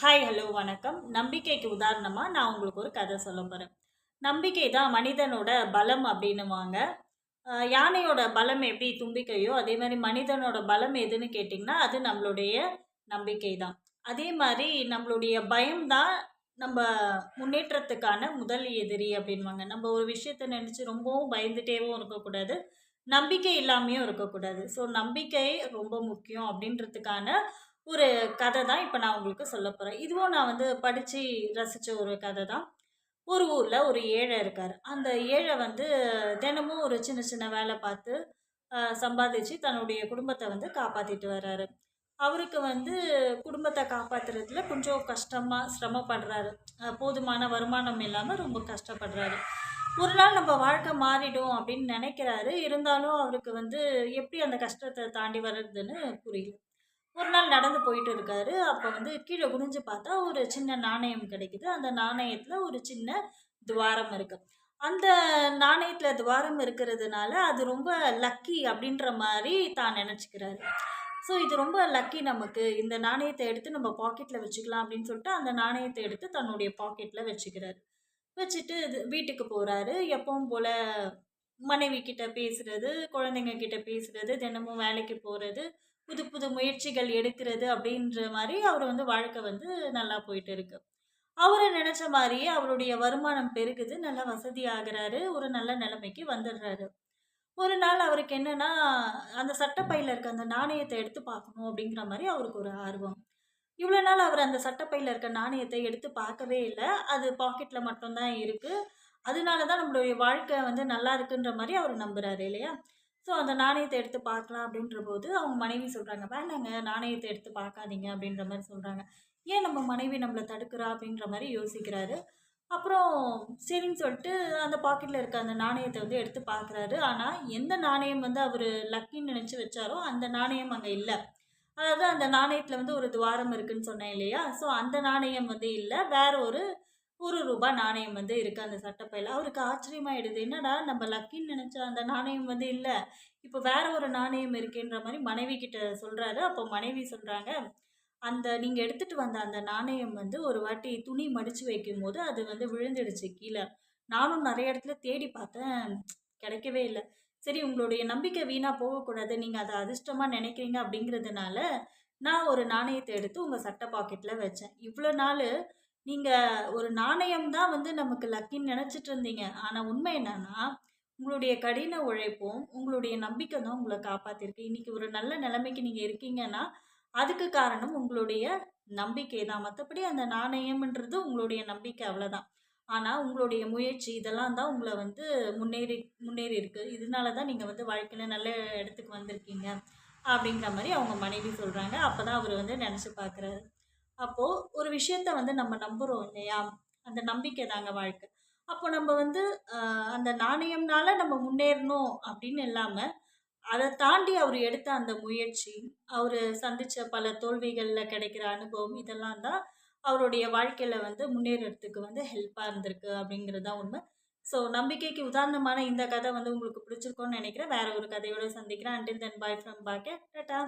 Hi hello வணக்கம். நம்பிக்கைக்கு உதாரணமாக நான் உங்களுக்கு ஒரு கதை சொல்ல போகிறேன் நம்பிக்கை தான் மனிதனோட பலம் அப்படின்னுவாங்க. யானையோட பலம் எப்படி தும்பிக்கையோ அதே மாதிரி மனிதனோட பலம் எதுன்னு கேட்டிங்கன்னா அது நம்மளுடைய நம்பிக்கை தான் அதே மாதிரி நம்மளுடைய பயம் தான் நம்ம முன்னேற்றத்துக்கான முதல் எதிரி அப்படின்வாங்க நம்ம ஒரு விஷயத்தை நினச்சி ரொம்பவும் பயந்துட்டேவும் இருக்கக்கூடாது. நம்பிக்கை இல்லாமையும் இருக்கக்கூடாது. ஸோ நம்பிக்கை ரொம்ப முக்கியம் அப்படின்றதுக்கான ஒரு கதை தான் இப்போ நான் உங்களுக்கு சொல்ல போகிறேன் இதுவும் நான் வந்து படித்து ரசித்த ஒரு கதை தான். ஒரு ஊரில் ஒரு ஏழை இருக்கார். அந்த ஏழை வந்து தினமும் ஒரு சின்ன சின்ன வேலை பார்த்து சம்பாதிச்சு தன்னுடைய குடும்பத்தை வந்து காப்பாற்றிட்டு வர்றாரு. அவருக்கு வந்து குடும்பத்தை காப்பாற்றுறதுல கொஞ்சம் கஷ்டமாக சிரமப்படுறாரு போதுமான வருமானம் இல்லாமல் ரொம்ப கஷ்டப்படுறாரு. ஒரு நாள் நம்ம வாழ்க்கை மாறிடும் அப்படின்னு நினைக்கிறாரு. இருந்தாலும் அவருக்கு வந்து எப்படி அந்த கஷ்டத்தை தாண்டி வர்றதுன்னு புரியல. ஒரு நாள் நடந்து போயிட்டு இருக்காரு. அப்போ வந்து கீழே குனிஞ்சு பார்த்தா ஒரு சின்ன நாணயம் கிடைக்குது. அந்த நாணயத்தில் ஒரு சின்ன துவாரம் இருக்கு. அந்த நாணயத்தில் துவாரம் இருக்கிறதுனால அது ரொம்ப லக்கி அப்படின்ற மாதிரி தான் நினச்சிக்கிறாரு. ஸோ இது ரொம்ப லக்கி நமக்கு. இந்த நாணயத்தை எடுத்து நம்ம பாக்கெட்டில் வச்சுக்கலாம் அப்படின்னு சொல்லிட்டு அந்த நாணயத்தை எடுத்து தன்னுடைய பாக்கெட்டில் வச்சுக்கிறாரு. வச்சுட்டு இது வீட்டுக்கு போகிறாரு எப்பவும் போல் மனைவி கிட்ட பேசுகிறது குழந்தைங்க கிட்ட பேசுகிறது தினமும் வேலைக்கு போகிறது புது புது முயற்சிகள் எடுக்கிறது அப்படின்ற மாதிரி அவர் வந்து வாழ்க்கை வந்து நல்லா போயிட்டு இருக்கு. அவரை நினைச்ச மாதிரியே அவருடைய வருமானம் பெருகுது நல்லா வசதி ஆகிறாரு ஒரு நல்ல நிலைமைக்கு வந்துடுறாரு. ஒரு நாள் அவருக்கு என்னன்னா அந்த சட்டப்பையில் இருக்க அந்த நாணயத்தை எடுத்து பார்க்கணும் அப்படிங்கிற மாதிரி அவருக்கு ஒரு ஆர்வம். இவ்வளோ நாள் அவர் அந்த சட்டப்பையில் இருக்க நாணயத்தை எடுத்து பார்க்கவே இல்லை. அது பாக்கெட்டில் மட்டும்தான் இருக்குது அதனால தான் நம்மளுடைய வாழ்க்கை வந்து நல்லா இருக்குன்ற மாதிரி அவர் நம்புறாரு இல்லையா? ஸோ அந்த நாணயத்தை எடுத்து பார்க்கலாம் அப்படின்ற போது அவங்க மனைவி சொல்கிறாங்க வேணாங்க நாணயத்தை எடுத்து பார்க்காதீங்க அப்படின்ற மாதிரி சொல்கிறாங்க ஏன் நம்ம மனைவி நம்மளை தடுக்கிறா அப்படின்ற மாதிரி யோசிக்கிறாரு. அப்புறம் சரின்னு சொல்லிட்டு அந்த பாக்கெட்டில் இருக்க அந்த நாணயத்தை வந்து எடுத்து பார்க்குறாரு. ஆனால் எந்த நாணயம் வந்து அவர் லக்கின்னு நினச்சி வச்சாரோ அந்த நாணயம் அங்கே இல்லை. அதாவது அந்த நாணயத்தில் வந்து ஒரு துவாரம் இருக்குன்னு சொன்னேன் இல்லையா? ஸோ அந்த நாணயம் வந்து இல்லை. வேற ஒரு ஒரு ரூபாய் நாணயம் வந்து இருக்குது அந்த சட்டப்பையில். அவருக்கு ஆச்சரியமாயிடுது. என்னடா நம்ம லக்கின்னு நினச்ச அந்த நாணயம் வந்து இல்லை. இப்போ வேற ஒரு நாணயம் இருக்கேன்ற மாதிரி மனைவி கிட்ட சொல்கிறாரு அப்போ மனைவி சொல்கிறாங்க அந்த நீங்கள் எடுத்துகிட்டு வந்த அந்த நாணயம் வந்து ஒரு வாட்டி துணி மடித்து வைக்கும்போது அது வந்து விழுந்துடுச்சு கீழே. நானும் நிறைய இடத்துல தேடி பார்த்தேன். கிடைக்கவே இல்லை. சரி உங்களுடைய நம்பிக்கை வீணாக போகக்கூடாது. நீங்கள் அதை அதிர்ஷ்டமாக நினைக்கிறீங்க அப்படிங்கிறதுனால நான் ஒரு நாணயத்தை எடுத்து உங்கள் சட்டை பாக்கெட்டில் வச்சேன். இவ்வளோ நாள் நீங்கள் ஒரு நாணயம் தான் வந்து நமக்கு லக்கின்னு நினச்சிட்டு இருந்தீங்க. ஆனால் உண்மை என்னன்னா உங்களுடைய கடின உழைப்பும் உங்களுடைய நம்பிக்கை தான் உங்களை காப்பாற்றிருக்கு இன்றைக்கி ஒரு நல்ல நிலைமைக்கு நீங்கள் இருக்கீங்கன்னா அதுக்கு காரணம் உங்களுடைய நம்பிக்கை தான். மற்றபடி அந்த நாணயம்ன்றது உங்களுடைய நம்பிக்கை அவ்வளோதான் ஆனால் உங்களுடைய முயற்சி இதெல்லாம் தான் உங்களை வந்து முன்னேறி முன்னேறி இருக்கு இதனால தான் நீங்கள் வந்து வாழ்க்கையில் நல்ல இடத்துக்கு வந்திருக்கீங்க. அப்படிங்கிற மாதிரி அவங்க மனைவி சொல்கிறாங்க அப்போ தான் அவர் வந்து நினச்சி பார்க்குறாரு அப்போது ஒரு விஷயத்த வந்து நம்ம நம்புகிறோம் இல்லையா? அந்த நம்பிக்கை தாங்க வாழ்க்கை. அப்போ நம்ம வந்து அந்த நாணயம்னால நம்ம முன்னேறணும் அப்படின்னு இல்லாமல் அதை தாண்டி அவர் எடுத்த அந்த முயற்சி அவர் சந்தித்த பல தோல்விகளில் கிடைக்கிற அனுபவம் இதெல்லாம் தான் அவருடைய வாழ்க்கையில் வந்து முன்னேறத்துக்கு வந்து ஹெல்ப்பாக இருந்திருக்கு அப்படிங்கிறது தான் உண்மை. ஸோ நம்பிக்கைக்கு உதாரணமான இந்த கதை வந்து உங்களுக்கு பிடிச்சிருக்கோன்னு நினைக்கிறேன். வேற ஒரு கதையோடு சந்திக்கிறேன். அண்டில் தென் பாய் ஃப்ரம் பாக்கே டட்டா